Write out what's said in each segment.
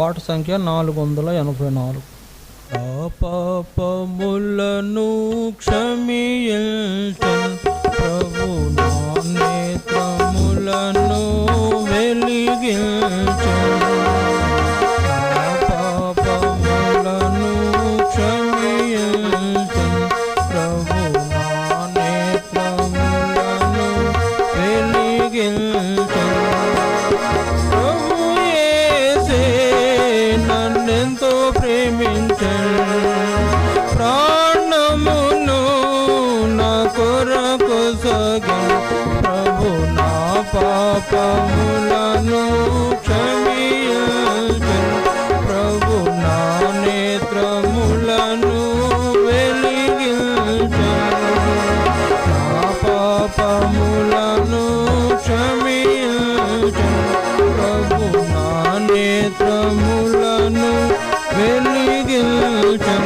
పాట సంఖ్య నాలుగు వందల ఎనభై నాలుగు. పాపములను క్షమించ కాగా ప్రభు నా పాపములను క్షమియచు ప్రభు నా నేత్రములను వెలిగించు నా పాపములను క్షమియచు ప్రభు నా నేత్రములను వెలిగించు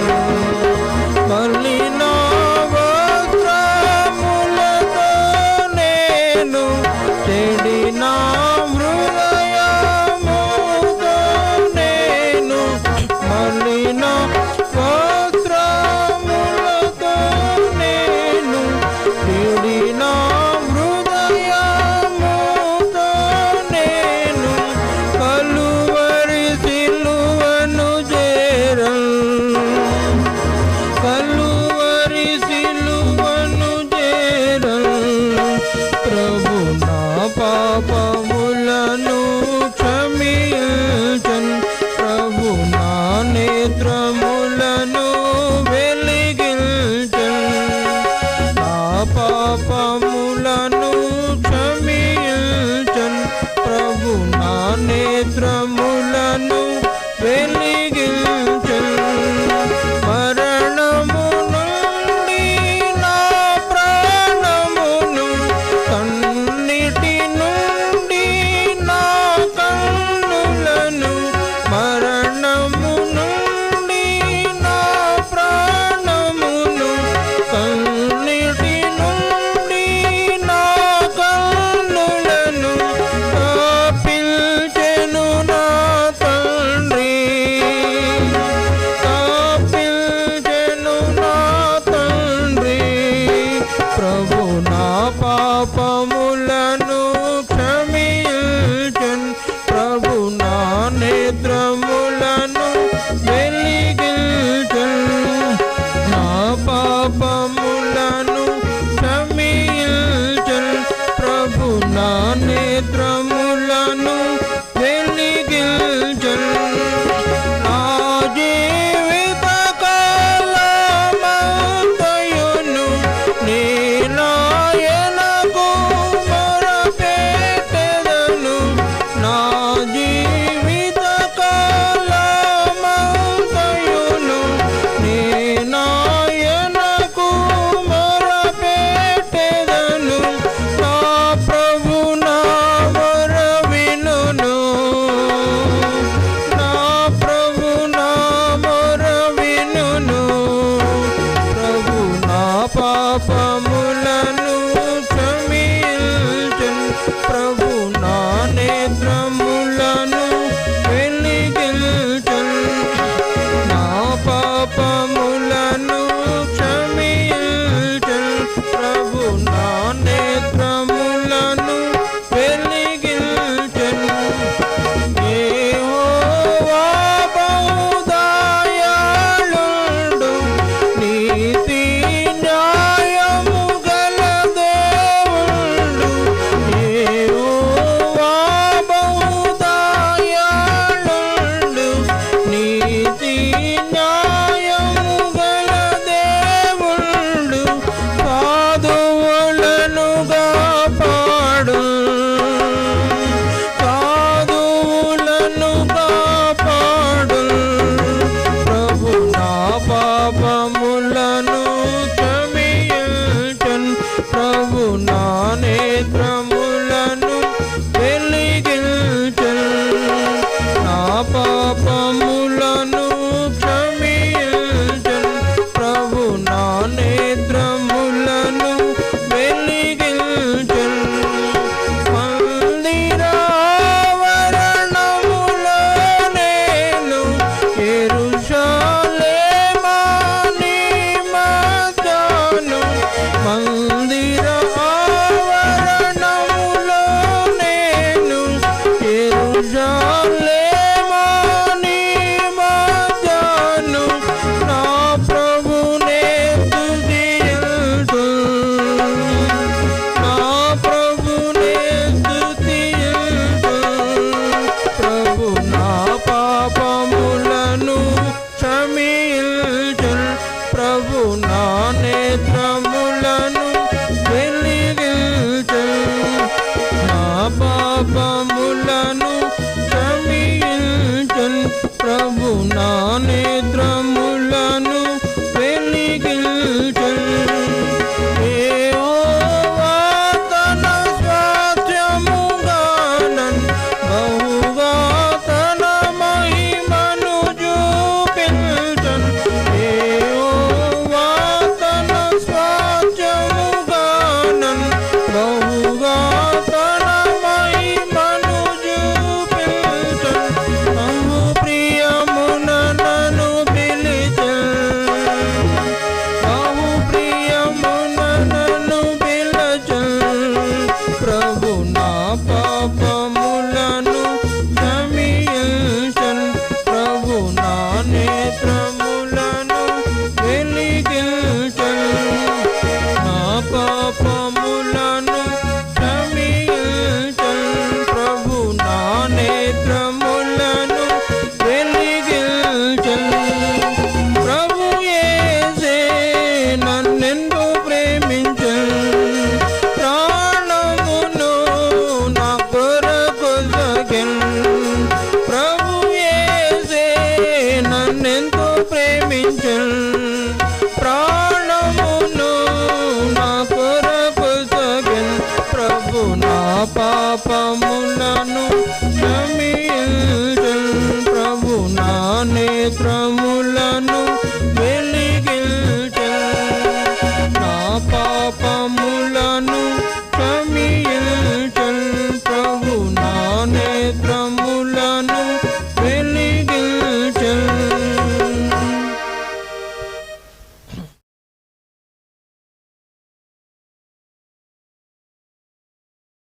Oh. Papa. করব না పాపమునా